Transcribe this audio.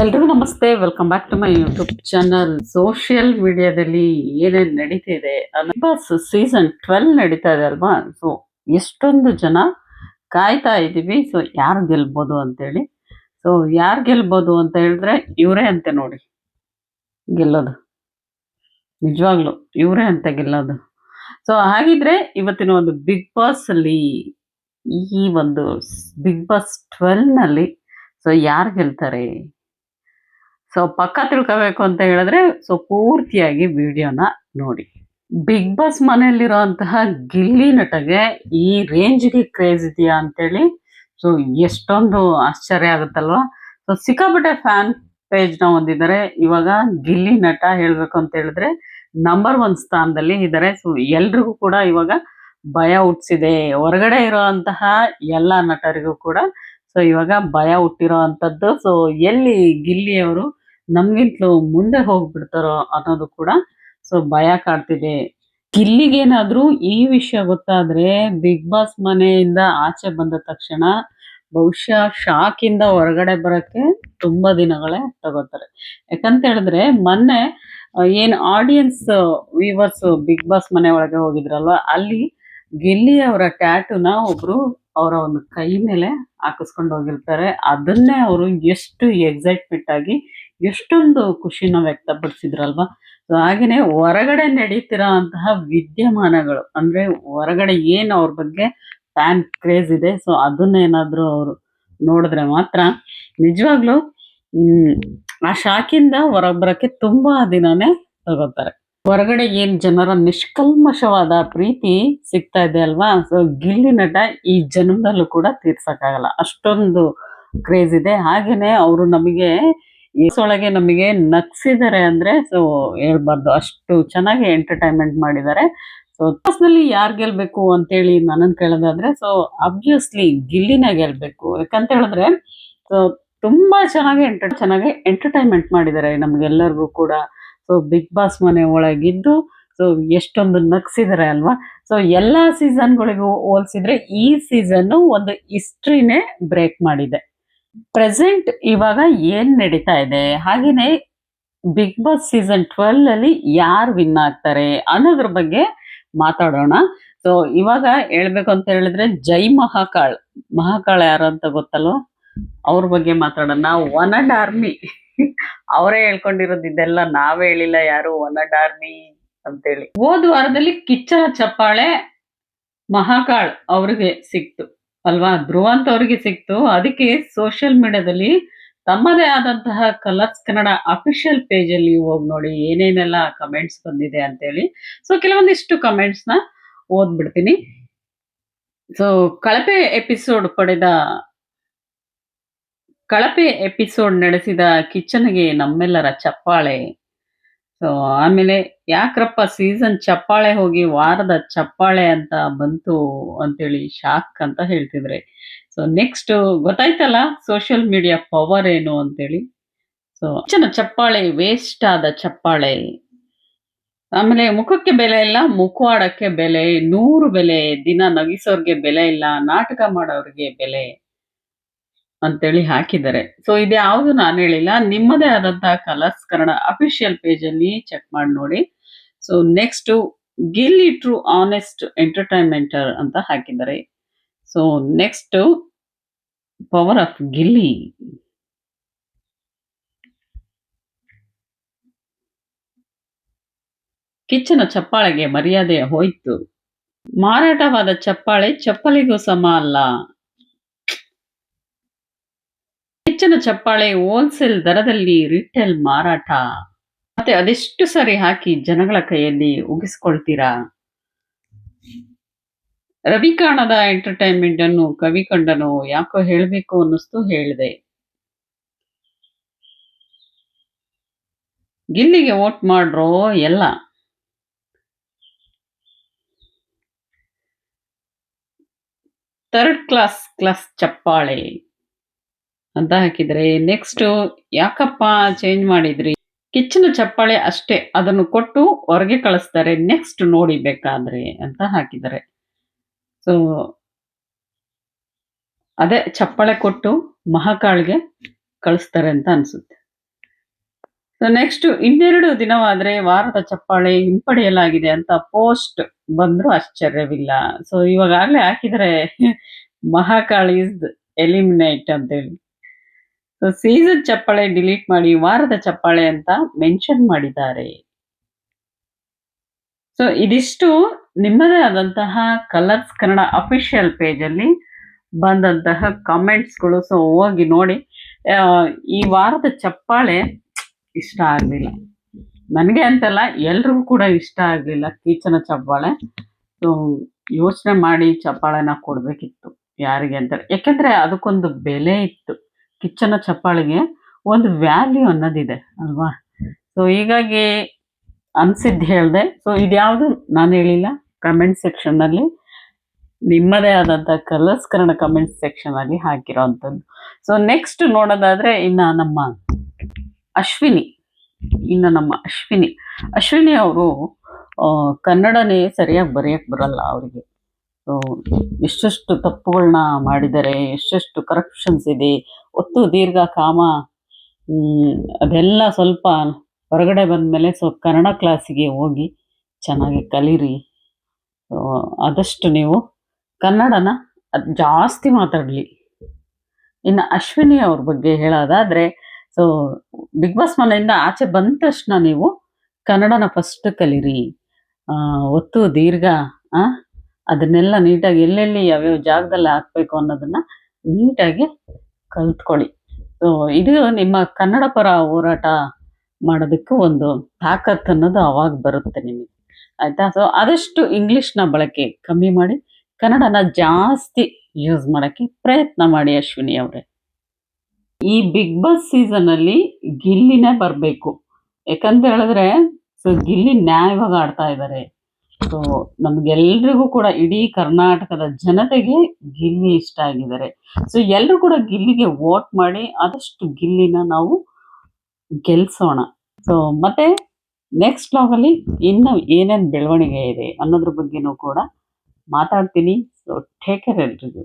ಎಲ್ರಿಗೂ ನಮಸ್ತೆ. Welcome back to my YouTube channel social ಮೀಡಿಯಾದಲ್ಲಿ ಏನೇನ್ ನಡೀತಿದೆ ಬಸ್ ಸೀಸನ್ ಟ್ವೆಲ್ ನಡೀತಾ ಇದೆ ಅಲ್ವಾ? ಸೊ ಎಷ್ಟೊಂದು ಜನ ಕಾಯ್ತಾ ಇದ್ದೀವಿ. ಸೊ ಯಾರು ಗೆಲ್ಬೋದು ಅಂತೇಳಿ. ಸೊ ಯಾರು ಗೆಲ್ಬೋದು ಅಂತ ಹೇಳಿದ್ರೆ ಇವರೇ ಅಂತೆ ನೋಡಿ. ಗೆಲ್ಲೋದು. ನಿಜವಾಗ್ಲು ಇವರೇ ಅಂತ ಗೆಲ್ಲೋದು. ಸೊ ಹಾಗಿದ್ರೆ ಇವತ್ತಿನ ಒಂದು ಬಿಗ್ ಬಾಸ್ ಅಲ್ಲಿ ಈ ಒಂದು ಬಿಗ್ ಬಾಸ್ ಟ್ವೆಲ್ನಲ್ಲಿ ಸೊ ಯಾರು ಗೆಲ್ತಾರೆ? ಸೊ ಪಕ್ಕ ತಿಳ್ಕೋಬೇಕು ಅಂತ ಹೇಳಿದ್ರೆ ಸೊ ಪೂರ್ತಿಯಾಗಿ ವಿಡಿಯೋನ ನೋಡಿ. ಬಿಗ್ ಬಾಸ್ ಮನೆಯಲ್ಲಿರುವಂತಹ ಗಿಲ್ಲಿ ನಟಗೆ ಈ ರೇಂಜ್ಗೆ ಕ್ರೇಜ್ ಇದೆಯಾ ಅಂತೇಳಿ ಸೊ ಎಷ್ಟೊಂದು ಆಶ್ಚರ್ಯ ಆಗುತ್ತಲ್ವಾ? ಸೊ ಸಿಕ್ಕಾಪಟ್ಟೆ ಫ್ಯಾನ್ ಪೇಜ್ನ ಹೊಂದಿದ್ದಾರೆ. ಇವಾಗ ಗಿಲ್ಲಿ ನಟ ಹೇಳ್ಬೇಕು ಅಂತ ಹೇಳಿದ್ರೆ ನಂಬರ್ ಒನ್ ಸ್ಥಾನದಲ್ಲಿ ಇದ್ದಾರೆ. ಸೊ ಎಲ್ರಿಗೂ ಕೂಡ ಇವಾಗ ಭಯ ಹುಟ್ಟಿಸಿದೆ ಹೊರಗಡೆ ಇರುವಂತಹ ಎಲ್ಲ ನಟರಿಗೂ ಕೂಡ ಸೊ ಇವಾಗ ಭಯ ಹುಟ್ಟಿರೋ ಅಂಥದ್ದು ಸೊ ಎಲ್ಲಿ ಗಿಲ್ಲಿಯವರು ನಮ್ಗಿಂತಲೂ ಮುಂದೆ ಹೋಗ್ಬಿಡ್ತಾರೋ ಅನ್ನೋದು ಕೂಡ ಸೊ ಭಯ ಕಾಡ್ತಿದೆ. ಗಿಲ್ಲಿಗೇನಾದ್ರೂ ಈ ವಿಷಯ ಗೊತ್ತಾದ್ರೆ ಬಿಗ್ ಬಾಸ್ ಮನೆಯಿಂದ ಆಚೆ ಬಂದ ತಕ್ಷಣ ಬಹುಶಃ ಶಾಕ್ ಇಂದ ಹೊರಗಡೆ ಬರಕ್ಕೆ ತುಂಬಾ ದಿನಗಳೇ ತಗೋತಾರೆ. ಯಾಕಂತ ಹೇಳಿದ್ರೆ ಮೊನ್ನೆ ಏನ್ ಆಡಿಯನ್ಸ್ ವ್ಯೂವರ್ಸ್ ಬಿಗ್ ಬಾಸ್ ಮನೆ ಒಳಗೆ ಹೋಗಿದ್ರಲ್ವಾ, ಅಲ್ಲಿ ಗಿಲ್ಲಿ ಅವರ ಟ್ಯಾಟುನ ಒಬ್ರು ಅವರ ಒಂದು ಕೈ ಮೇಲೆ ಹಾಕಿಸ್ಕೊಂಡು ಹೋಗಿರ್ತಾರೆ. ಅದನ್ನೇ ಅವರು ಎಷ್ಟು ಎಕ್ಸೈಟ್ಮೆಂಟ್ ಆಗಿ ಎಷ್ಟೊಂದು ಖುಷಿನ ವ್ಯಕ್ತಪಡಿಸಿದ್ರಲ್ವಾ? ಸೊ ಹಾಗೆಯೇ ಹೊರಗಡೆ ನಡೀತಿರೋ ಅಂತಹ ವಿದ್ಯಮಾನಗಳು, ಅಂದ್ರೆ ಹೊರಗಡೆ ಏನು ಅವ್ರ ಬಗ್ಗೆ ಫ್ಯಾನ್ ಕ್ರೇಜ್ ಇದೆ ಸೊ ಅದನ್ನೇನಾದ್ರೂ ಅವರು ನೋಡಿದ್ರೆ ಮಾತ್ರ ನಿಜವಾಗ್ಲೂ ಆ ಶಾಕಿಂದ ಹೊರಗೆ ಬರೋಕ್ಕೆ ತುಂಬಾ ದಿನನೇ ತಗೋತಾರೆ. ಹೊರಗಡೆ ಏನು ಜನರ ನಿಷ್ಕಲ್ಮಶವಾದ ಪ್ರೀತಿ ಸಿಗ್ತಾ ಇದೆ ಅಲ್ವಾ? ಸೊ ಗಿಲ್ಲಿ ನಟ ಈ ಜನ್ಮದಲ್ಲೂ ಕೂಡ ತೀರ್ಸಕ್ಕಾಗಲ್ಲ. ಅಷ್ಟೊಂದು ಕ್ರೇಜ್ ಇದೆ. ಹಾಗೇನೆ ಅವರು ನಮಗೆ ಒಳಗೆ ನಮಗೆ ನಗ್ಸಿದ್ದಾರೆ ಅಂದ್ರೆ ಸೊ ಹೇಳ್ಬಾರ್ದು. ಅಷ್ಟು ಚೆನ್ನಾಗಿ ಎಂಟರ್ಟೈನ್ಮೆಂಟ್ ಮಾಡಿದ್ದಾರೆ ಸೊ ನಲ್ಲಿ ಯಾರು ಗೆಲ್ಬೇಕು ಅಂತೇಳಿ ನನ್ನ ಕೇಳೋದಾದ್ರೆ ಸೊ ಅಬ್ವಿಯಸ್ಲಿ ಗಿಲ್ಲಿನ ಗೆಲ್ಬೇಕು. ಯಾಕಂತ ಹೇಳಿದ್ರೆ ಸೊ ತುಂಬಾ ಚೆನ್ನಾಗಿ ಎಂಟರ್ ಚೆನ್ನಾಗಿ ಎಂಟರ್ಟೈನ್ಮೆಂಟ್ ಮಾಡಿದ್ದಾರೆ ನಮ್ಗೆಲ್ಲರಿಗೂ ಕೂಡ. ಸೊ ಬಿಗ್ ಬಾಸ್ ಮನೆ ಒಳಗಿದ್ದು ಸೊ ಎಷ್ಟೊಂದು ನಗ್ಸಿದ್ದಾರೆ ಅಲ್ವಾ? ಸೊ ಎಲ್ಲಾ ಸೀಸನ್ಗಳಿಗೂ ಹೋಲಿಸಿದ್ರೆ ಈ ಸೀಸನ್ ಒಂದು ಹಿಸ್ಟ್ರಿನೇ ಬ್ರೇಕ್ ಮಾಡಿದೆ. ಪ್ರೆಸೆಂಟ್ ಇವಾಗ ಏನ್ ನಡೀತಾ ಇದೆ? ಹಾಗೇನೆ ಬಿಗ್ ಬಾಸ್ ಸೀಸನ್ ಟ್ವೆಲ್ ಅಲ್ಲಿ ಯಾರು ವಿನ್ ಆಗ್ತಾರೆ ಅನ್ನೋದ್ರ ಬಗ್ಗೆ ಮಾತಾಡೋಣ. ಸೊ ಇವಾಗ ಹೇಳ್ಬೇಕು ಅಂತ ಹೇಳಿದ್ರೆ ಜೈ ಮಹಾಕಾಳ್. ಮಹಾಕಾಳ್ ಯಾರು ಅಂತ ಗೊತ್ತಲ್ವ? ಅವ್ರ ಬಗ್ಗೆ ಮಾತಾಡೋಣ. ಒನ್ ಅಂಡ್ ಆರ್ಮಿ ಅವರೇ ಹೇಳ್ಕೊಂಡಿರೋದು ಇದೆಲ್ಲ ನಾವೇ ಹೇಳಿಲ್ಲ ಯಾರು ಒನ್ ಅಂಡ್ ಆರ್ಮಿ ಅಂತೇಳಿ. ಹೋದ ವಾರದಲ್ಲಿ ಕಿಚ್ಚನ ಚಪ್ಪಾಳೆ ಮಹಾಕಾಳ್ ಅವ್ರಿಗೆ ಸಿಕ್ತು. ಅಲ್ವಾ? ಧ್ರುವ ಅಂತ ಅವ್ರಿಗೆ ಸಿಕ್ತು. ಅದಕ್ಕೆ ಸೋಷಿಯಲ್ ಮೀಡಿಯಾದಲ್ಲಿ ತಮ್ಮದೇ ಆದಂತಹ ಕಲರ್ಸ್ ಕನ್ನಡ ಅಫಿಷಿಯಲ್ ಪೇಜ್ ಅಲ್ಲಿ ಹೋಗಿ ನೋಡಿ ಏನೇನೆಲ್ಲ ಕಮೆಂಟ್ಸ್ ಬಂದಿದೆ ಅಂತೇಳಿ. ಸೊ ಕೆಲವೊಂದಿಷ್ಟು ಕಮೆಂಟ್ಸ್ನ ಓದ್ಬಿಡ್ತೀನಿ. ಸೊ ಕಳಪೆ ಎಪಿಸೋಡ್ ಪಡೆದ, ಕಳಪೆ ಎಪಿಸೋಡ್ ನಡೆಸಿದ ಕಿಚನ್ಗೆ ನಮ್ಮೆಲ್ಲರ ಚಪ್ಪಾಳೆ. ಸೊ ಆಮೇಲೆ ಯಾಕ್ರಪ್ಪ ಸೀಸನ್ ಚಪ್ಪಾಳೆ ಹೋಗಿ ವಾರದ ಚಪ್ಪಾಳೆ ಅಂತ ಬಂತು ಅಂತೇಳಿ ಶಾಕ್ ಅಂತ ಹೇಳ್ತಿದ್ರೆ. ಸೊ ನೆಕ್ಸ್ಟ್ ಗೊತ್ತಾಯ್ತಲ್ಲ ಸೋಷಿಯಲ್ ಮೀಡಿಯಾ ಪವರ್ ಏನು ಅಂತೇಳಿ? ಸೊ ಹೆಚ್ಚಿನ ಚಪ್ಪಾಳೆ ವೇಸ್ಟ್ ಆದ ಚಪ್ಪಾಳೆ. ಆಮೇಲೆ ಮುಖಕ್ಕೆ ಬೆಲೆ ಇಲ್ಲ ಮುಖವಾಡಕ್ಕೆ ಬೆಲೆ, ನೂರು ಬೆಲೆ, ದಿನ ನಗಿಸೋರ್ಗೆ ಬೆಲೆ ಇಲ್ಲ, ನಾಟಕ ಮಾಡೋರಿಗೆ ಬೆಲೆ ಅಂತೇಳಿ ಹಾಕಿದ್ದಾರೆ. ಸೊ ಇದ್ಯಾವುದು ನಾನು ಹೇಳಿಲ್ಲ, ನಿಮ್ಮದೇ ಆದಂತಹ ಕಲರ್ಸ್ ಕನ್ನಡ ಅಫಿಷಿಯಲ್ ಪೇಜಲ್ಲಿ ಚೆಕ್ ಮಾಡಿ ನೋಡಿ. So next Gilli true honest ಎಂಟರ್ಟೈನ್ಮೆಂಟರ್ ಅಂತ ಹಾಕಿದ್ದಾರೆ. So next power of Gilli ಕಿಚ್ಚನ ಚಪ್ಪಾಳೆಗೆ ಮರ್ಯಾದೆ ಹೋಯ್ತು. ಮಾರಾಟವಾದ ಚಪ್ಪಾಳೆ ಚಪ್ಪಲಿಗೂ ಸಮ ಅಲ್ಲ. ಕಿಚ್ಚನ ಚಪ್ಪಾಳೆ ಹೋಲ್ಸೇಲ್ ದರದಲ್ಲಿ ರಿಟೇಲ್ ಮಾರಾಟ. ಮತ್ತೆ ಅದೆಷ್ಟು ಸರಿ ಹಾಕಿ ಜನಗಳ ಕೈಯಲ್ಲಿ ಉಗಿಸ್ಕೊಳ್ತೀರಾ? ರವಿ ಕಾಣದ ಎಂಟರ್ಟೈನ್ಮೆಂಟ್ ಅನ್ನು, ಕವಿ ಕಂಡನು ಯಾಕೋ ಹೇಳಬೇಕು ಅನ್ನಿಸ್ತು ಹೇಳಿದೆ. ಗಿಲ್ಲಿಗೆ ವೋಟ್ ಮಾಡ್ರೋ ಎಲ್ಲ. ಥರ್ಡ್ ಕ್ಲಾಸ್ ಕ್ಲಾಸ್ ಚಪ್ಪಾಳೆ. ಅಂತ ಹಾಕಿದ್ರೆ ನೆಕ್ಸ್ಟ್ ಯಾಕಪ್ಪ ಚೇಂಜ್ ಮಾಡಿದ್ರಿ? ಕಿಚ್ಚನ ಚಪ್ಪಾಳೆ ಅಷ್ಟೇ, ಅದನ್ನು ಕೊಟ್ಟು ಹೊರಗೆ ಕಳಿಸ್ತಾರೆ. ನೆಕ್ಸ್ಟ್ ನೋಡಿ ಬೇಕಾದ್ರೆ ಅಂತ ಹಾಕಿದ್ದಾರೆ. ಸೊ ಅದೇ ಚಪ್ಪಾಳೆ ಕೊಟ್ಟು ಮಹಾಕಾಳ್ಗೆ ಕಳಿಸ್ತಾರೆ ಅಂತ ಅನ್ಸುತ್ತೆ. ಸೊ ನೆಕ್ಸ್ಟ್ ಇನ್ನೆರಡು ದಿನವಾದ್ರೆ ವಾರದ ಚಪ್ಪಾಳೆ ಹಿಂಪಡೆಯಲಾಗಿದೆ ಅಂತ ಪೋಸ್ಟ್ ಬಂದ್ರು ಆಶ್ಚರ್ಯವಿಲ್ಲ. ಸೊ ಇವಾಗಾಗ್ಲೇ ಹಾಕಿದ್ರೆ ಮಹಾಕಾಳಿ ಇಸ್ ಎಲಿಮಿನೇಟ್ ಅಂತೇಳಿ ಸೊ ಸೀಸನ್ ಚಪ್ಪಾಳೆ ಡಿಲೀಟ್ ಮಾಡಿ ವಾರದ ಚಪ್ಪಾಳೆ ಅಂತ ಮೆನ್ಷನ್ ಮಾಡಿದ್ದಾರೆ ಸೊ ಇದಿಷ್ಟು ನಿಮ್ಮದೇ ಆದಂತಹ ಕಲರ್ಸ್ ಕನ್ನಡ ಅಫಿಷಿಯಲ್ ಪೇಜಲ್ಲಿ ಬಂದಂತಹ ಕಾಮೆಂಟ್ಸ್ಗಳು ಸೊ ಹೋಗಿ ನೋಡಿ ಈ ವಾರದ ಚಪ್ಪಾಳೆ ಇಷ್ಟ ಆಗಲಿಲ್ಲ ನನಗೆ ಅಂತಲ್ಲ ಎಲ್ರಿಗೂ ಕೂಡ ಇಷ್ಟ ಆಗಲಿಲ್ಲ ಕೀಚನ ಚಪ್ಪಾಳೆ ಸೊ ಯೋಚನೆ ಮಾಡಿ ಚಪ್ಪಾಳೆನ ಕೊಡಬೇಕಿತ್ತು ಯಾರಿಗೆ ಅಂತ ಯಾಕೆಂದ್ರೆ ಅದಕ್ಕೊಂದು ಬೆಲೆ ಇತ್ತು ಕಿಚ್ಚನ ಚಪ್ಪಾಳಿಗೆ ಒಂದು ವ್ಯಾಲ್ಯೂ ಅನ್ನೋದಿದೆ, ಅಲ್ವಾ? ಸೊ ಹೀಗಾಗಿ ಅನಿಸಿದ್ದು ಹೇಳಿದೆ. ಸೊ ಇದ್ಯಾವುದು ನಾನು ಹೇಳಿಲ್ಲ? ಕಮೆಂಟ್ ಸೆಕ್ಷನ್ನಲ್ಲಿ ನಿಮ್ಮದೇ ಆದಂಥ ಕಲರ್ಸ್ ಕನ್ನಡ ಕಮೆಂಟ್ ಸೆಕ್ಷನ್ ಅಲ್ಲಿ ಹಾಕಿರೋವಂಥದ್ದು ಸೊ ನೆಕ್ಸ್ಟ್ ನೋಡೋದಾದ್ರೆ ಇನ್ನು ನಮ್ಮ ಅಶ್ವಿನಿ, ಇನ್ನು ನಮ್ಮ ಅಶ್ವಿನಿ. ಅಶ್ವಿನಿ ಅವರು ಕನ್ನಡನೇ ಸರಿಯಾಗಿ ಬರೆಯಕ್ಕೆ ಬರಲ್ಲ ಅವರಿಗೆ. ಸೊ ಎಷ್ಟೆಷ್ಟು ತಪ್ಪುಗಳನ್ನ ಮಾಡಿದ್ದಾರೆ, ಎಷ್ಟೆಷ್ಟು ಕರಪ್ಷನ್ಸ್ ಇದೆ ಒತ್ತು ದೀರ್ಘ ಕಾಮ ಅದೆಲ್ಲ ಸ್ವಲ್ಪ ಹೊರಗಡೆ ಬಂದ ಮೇಲೆ ಸೊ ಕನ್ನಡ ಕ್ಲಾಸಿಗೆ ಹೋಗಿ ಚೆನ್ನಾಗಿ ಕಲೀರಿ. ಆದಷ್ಟು ನೀವು ಕನ್ನಡನ ಜಾಸ್ತಿ ಮಾತಾಡಲಿ. ಇನ್ನು ಅಶ್ವಿನಿ ಅವ್ರ ಬಗ್ಗೆ ಹೇಳೋದಾದರೆ, ಸೊ ಬಿಗ್ ಬಾಸ್ ಮನೆಯಿಂದ ಆಚೆ ಬಂದ ತಕ್ಷಣ ನೀವು ಕನ್ನಡನ ಫಸ್ಟ್ ಕಲೀರಿ. ಒತ್ತು ದೀರ್ಘ ಅದನ್ನೆಲ್ಲ ನೀಟಾಗಿ ಎಲ್ಲೆಲ್ಲಿ ಯಾವ್ಯಾವ ಜಾಗದಲ್ಲಿ ಹಾಕ್ಬೇಕು ಅನ್ನೋದನ್ನ ನೀಟಾಗಿ ಕಲ್ತ್ಕೊಳ್ಳಿ. ಸೊ ಇದು ನಿಮ್ಮ ಕನ್ನಡ ಪರ ಹೋರಾಟ ಮಾಡೋದಕ್ಕೂ ಒಂದು ತಾಕತ್ ಅನ್ನೋದು ಅವಾಗ ಬರುತ್ತೆ ನಿಮಗೆ. ಆಯ್ತಾ? ಸೊ ಆದಷ್ಟು ಇಂಗ್ಲೀಷ್ನ ಬಳಕೆ ಕಮ್ಮಿ ಮಾಡಿ, ಕನ್ನಡನ ಜಾಸ್ತಿ ಯೂಸ್ ಮಾಡೋಕ್ಕೆ ಪ್ರಯತ್ನ ಮಾಡಿ ಅಶ್ವಿನಿ ಅವರೇ. ಈ ಬಿಗ್ ಬಾಸ್ ಸೀಸನ್ ಅಲ್ಲಿ ಗಿಲ್ಲಿನೇ ಬರಬೇಕು. ಯಾಕಂತ ಹೇಳಿದ್ರೆ ಸೊ ಗಿಲ್ಲಿ ನ್ಯಾಯವಾಗಿ ಆಡ್ತಾ ಇದ್ದಾರೆ. ಸೊ ನಮ್ಗೆಲ್ರಿಗೂ ಕೂಡ ಇಡೀ ಕರ್ನಾಟಕದ ಜನತೆಗೆ ಗಿಲ್ಲಿ ಇಷ್ಟ ಆಗಿದ್ದಾರೆ. ಸೊ ಎಲ್ಲರೂ ಕೂಡ ಗಿಲ್ಲಿಗೆ ವೋಟ್ ಮಾಡಿ ಆದಷ್ಟು ಗಿಲ್ಲಿನ ನಾವು ಗೆಲ್ಸೋಣ. ಸೊ ಮತ್ತೆ ನೆಕ್ಸ್ಟ್ ಅಲ್ಲಿ ಇನ್ನು ಏನೇನು ಬೆಳವಣಿಗೆ ಇದೆ ಅನ್ನೋದ್ರ ಬಗ್ಗೆನೂ ಕೂಡ ಮಾತಾಡ್ತೀನಿ. ಸೊ ಟೇಕ್ ಕೇರ್ ಎಲ್ರಿಗೂ.